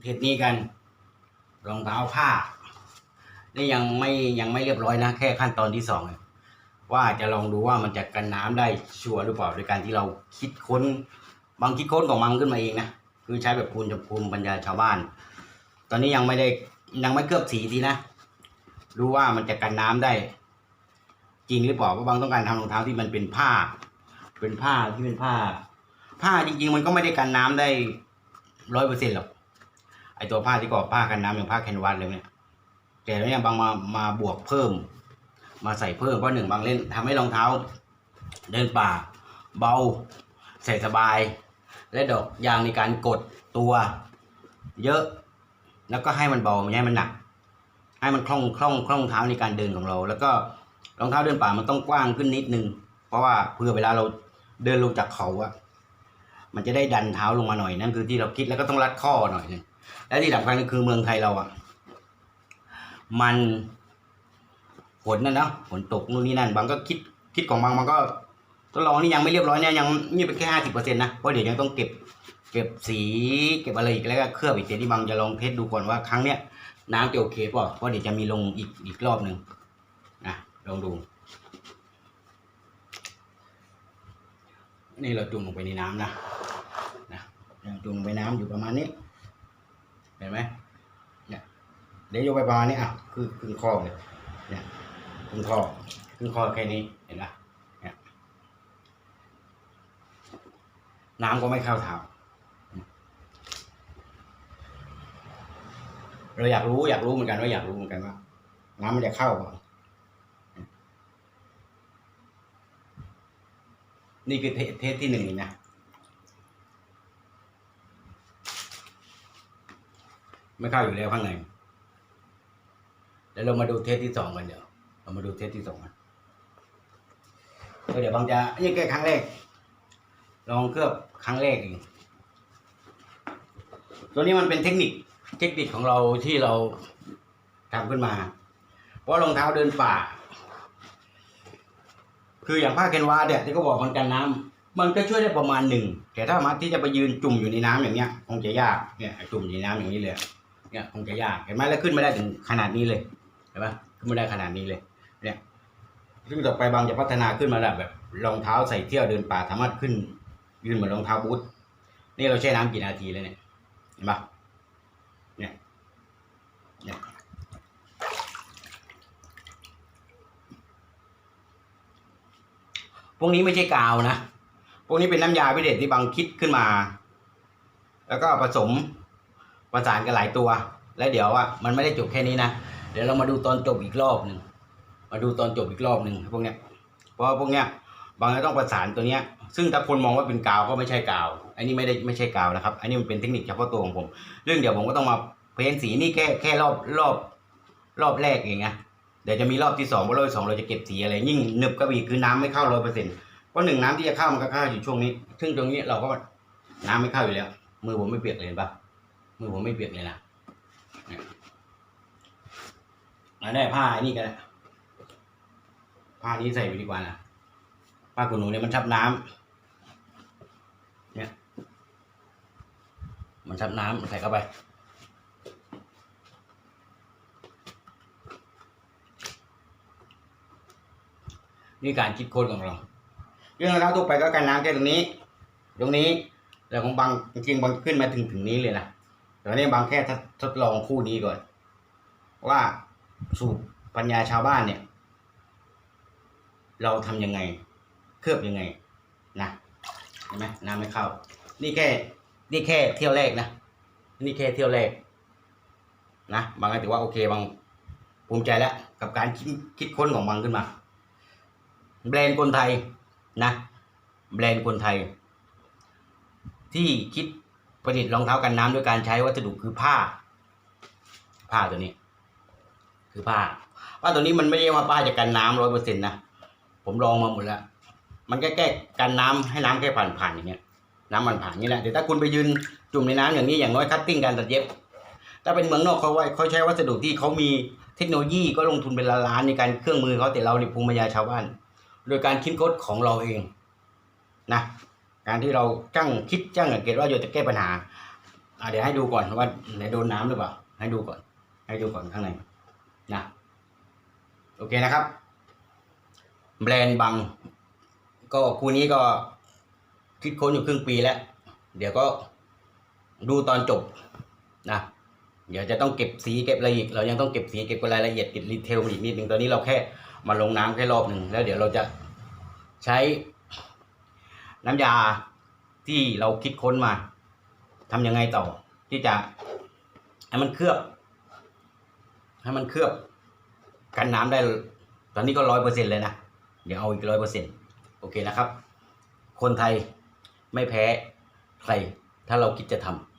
เทสนี้กันรองเท้าผ้านี่ยังไม่ยังไม่เรียบร้อยนะ แค่ขั้นตอนที่สองเองว่าจะลองดูว่ามันจะกันน้ำได้ชัวร์หรือเปล่าโดยการที่เราคิดค้น บางคิดค้นของมันขึ้นมาเองนะคือใช้แบบภูมิภูมิปัญญาชาวบ้าน ตอนนี้ยังไม่ได้ยังไม่เคลือบสีทีนะดูว่ามันจะกันน้ำได้ จริงหรือเปล่าเพราะบางต้องการทำรองเท้าที่มันเป็นผ้า เป็นผ้าที่เป็นผ้า ผ้าจริงๆมันก็ไม่ได้กันน้ำได้ร้อยเปอร์เซ็นต์หรอก ไอตัวผ้าที่ก่อผ้ากันน้ำอย่างผ้าแคนวาสเลยเนี่ยแต่เนี่ยบางมามาบวกเพิ่ม มาใส่เพิ่มเพราะหนึ่งบางเล่นทำให้รองเท้า เดินป่า เบา ใส่สบาย และดอกยางในการกดตัว เยอะ แล้วก็ให้มันเบาไม่ให้มันหนัก ให้มันคล่องคล่องคล่องเท้าในการเดินของเรา แล้วก็รองเท้าเดินป่ามันต้องกว้างขึ้นนิดนึง เพราะว่าเพื่อเวลาเราเดินลงจากเขาอะมันจะได้ดันเท้าลงมาหน่อยนั่นคือที่เราคิดแล้วก็ต้องรัดข้อหน่อยนึง และที่สำคัญก็คือเมืองไทยเราอะ มันฝนนะเนาะฝนตกนู่นนี่นั่น บางก็คิดคิดของบางบางก็ทดลองนี่ยังไม่เรียบร้อยเนี่ยยังนี่เป็นแค่ห้าสิบเปอร์เซ็นต์นะเพราะเดี๋ยวยังต้องเก็บ เก็บสีเก็บอะไรอีกแล้วก็เคลือบอีกเดี๋ยวที่บางจะลองเทสดูก่อนว่าครั้งเนี้ยน้ำจะโอเคเปล่าเพราะเดี๋ยวจะมีลงอีกอีกรอบหนึ่งนะลองดู นี่เราจุ่มลงไปในน้ำนะนะจุ่มลงไปน้ำอยู่ประมาณนี้ เห็นไหมเนี่ยเดี๋ยวโยกไปประมาณนี้อะคือครึ่งข้อเลยเนี่ยครึ่งข้อครึ่งข้อแค่นี้เห็นไหมเนี่ยน้ำก็ไม่เข้าเท้าเราอยากรู้อยากรู้เหมือนกันว่าอยากรู้เหมือนกันว่าน้ำมันจะเข้าป่านี่คือเทเทสที่หนึ่งนะ ไม่เข้าอยู่แล้วข้างในแล้วเรามาดูเทสที่สองกันเดี๋ยว เรามาดูเทสที่สองกันก็เดี๋ยวบางจะนี่แค่ครั้งแรก ลองเคลือบครั้งแรกเองตัวนี้มันเป็นเทคนิคเทคนิคของเราที่เราทำขึ้นมา เพราะรองเท้าเดินป่า คืออย่างผ้าแคนวาเนี่ยที่เขาบอกมันกันน้ำมันก็ช่วยได้ประมาณหนึ่งแต่ถ้ามาที่จะไปยืนจุ่มอยู่ในน้ำอย่างเงี้ย คงจะยากเนี่ยจุ่มอยู่ในน้ำอย่างนี้เลย เนี่ยคงจะยากเห็นไหมแล้วขึ้นไม่ได้ถึงขนาดนี้เลยเห็นไหมขึ้นไม่ได้ขนาดนี้เลย เนี่ยซึ่งต่อไปบางจะพัฒนาขึ้นมาแบบแบบรองเท้าใส่เที่ยวเดินป่าสามารถขึ้น ยืนเหมือนรองเท้าบูทนี่เราแช่น้ำกี่นาทีแล้วเนี่ยเห็นปะเนี่ยเนี่ยพวกนี้ไม่ใช่กาวนะ พวกนี้เป็นน้ำยาพิเศษที่บางคิดขึ้นมา แล้วก็ผสม ประสานกันหลายตัว แล้วเดี๋ยวอะมันไม่ได้จบแค่นี้นะเดี๋ยวเรามาดูตอนจบอีกรอบหนึ่งมาดูตอนจบอีกรอบหนึ่งพวกเนี้ยเพราะว่าพวกเนี้ยบางจะต้องประสานตัวเนี้ย ซึ่งถ้าคนมองว่าเป็นกาวก็ไม่ใช่กาว อันนี้ไม่ได้ไม่ใช่กาวนะครับ อันนี้มันเป็นเทคนิคเฉพาะตัวของผม เรื่องเดี๋ยวผมก็ต้องมาเพ้นสีนี่แค่แค่รอบรอบรอบแรกเองนะเดี๋ยวจะมีรอบที่สองเพราะรอบที่สองเราจะเก็บสีอะไร ยิ่งหนึบกระบี่คือน้ำไม่เข้าร้อยเปอร์เซ็นต์เพราะหนึ่งน้ำที่จะเข้ามันก็เข้าอยู่ช่วงนี้ ซึ่งตรงนี้เราก็น้ำไม่เข้าอยู่แล้ว มือผมไม่เปียกเลยปะ มือผมไม่เปียกเลยนะเอันนี้ผ้าอันนี้กันนะผ้านี้ใส่ไปดีกว่านะผ้าขนหนูเนี่ยมันทับน้ำเนี่ย มันทับน้ำใส่เข้าไปนี่การคิดค้นของเรา เรื่องราวทั่วไปก็การน้ำแค่ตรงนี้ ตรงนี้แล้วของบางจริงบางขึ้นมาถึงถึงนี้เลยนะ แต่วันนี้บางแค่ทดทดลองคู่นี้ก่อน ว่าสูตรปัญญาชาวบ้านเนี่ย เราทำยังไง เคลือบยังไงนะเห็นไหมน้ำไม่เข้า นี่แค่ นี่แค่เที่ยวแรกนะ นี่แค่เที่ยวแรกนะบางก็ถือว่าโอเคบางภูมิใจแล้ว กับการคิดคิดค้นของบางขึ้นมา แบรนด์คนไทยนะ แบรนด์คนไทย ที่คิด ผลิตรองเท้ากันน้ำด้วยการใช้วัสดุคือผ้า ผ้าตัวนี้ คือผ้าผ้าตัวนี้มันไม่ได้ว่าผ้าจะกันน้ำร้อยเปอร์เซ็นต์นะผมลองมาหมดแล้วมันแค่แค่กันน้ำให้น้ำแค่ผ่านผ่านๆอย่างเงี้ย น้ำมันผ่านนี้แหละแต่ถ้าคุณไปยืนจุ่มในน้ำอย่างนี้อย่างน้อยคัตติ้งการตัดเย็บถ้าเป็นเมืองนอกเขาไว้เขาใช้วัสดุที่เขามีเทคโนโลยีก็ลงทุนเป็นล้านๆในการเครื่องมือเขาแต่เราในภูมิปัญญาชาวบ้าน โดยการคิดค้นของเราเองนะ การที่เราจ้างคิดจ้างสังเกตว่าเราจะแก้ปัญหาเดี๋ยวให้ดูก่อนว่าไหนโดนน้ำหรือเปล่า ให้ดูก่อน ให้ดูก่อนข้างในนะโอเคนะครับ แบรนด์บัง ก็คู่นี้ก็คิดค้นอยู่ครึ่งปีแล้ว เดี๋ยวก็ดูตอนจบนะเดี๋ยวจะต้องเก็บสีเก็บอะไรอีก เรายังต้องเก็บสีเก็บรายละเอียดเก็บรีเทลอีกนิดหนึ่งตอนนี้เราแค่มาลงน้ำแค่รอบหนึ่งแล้วเดี๋ยวเราจะใช้ น้ำยาที่เราคิดค้นมาทำยังไงต่อ ที่จะให้มันเคลือบ ให้มันเคลือบ กันน้ำได้ ตอนนี้ก็ร้อยเปอร์เซ็นเลยนะ เดี๋ยวเอาอีกร้อยเปอร์เซ็นโอเคนะครับ คนไทยไม่แพ้ใคร ถ้าเราคิดจะทำ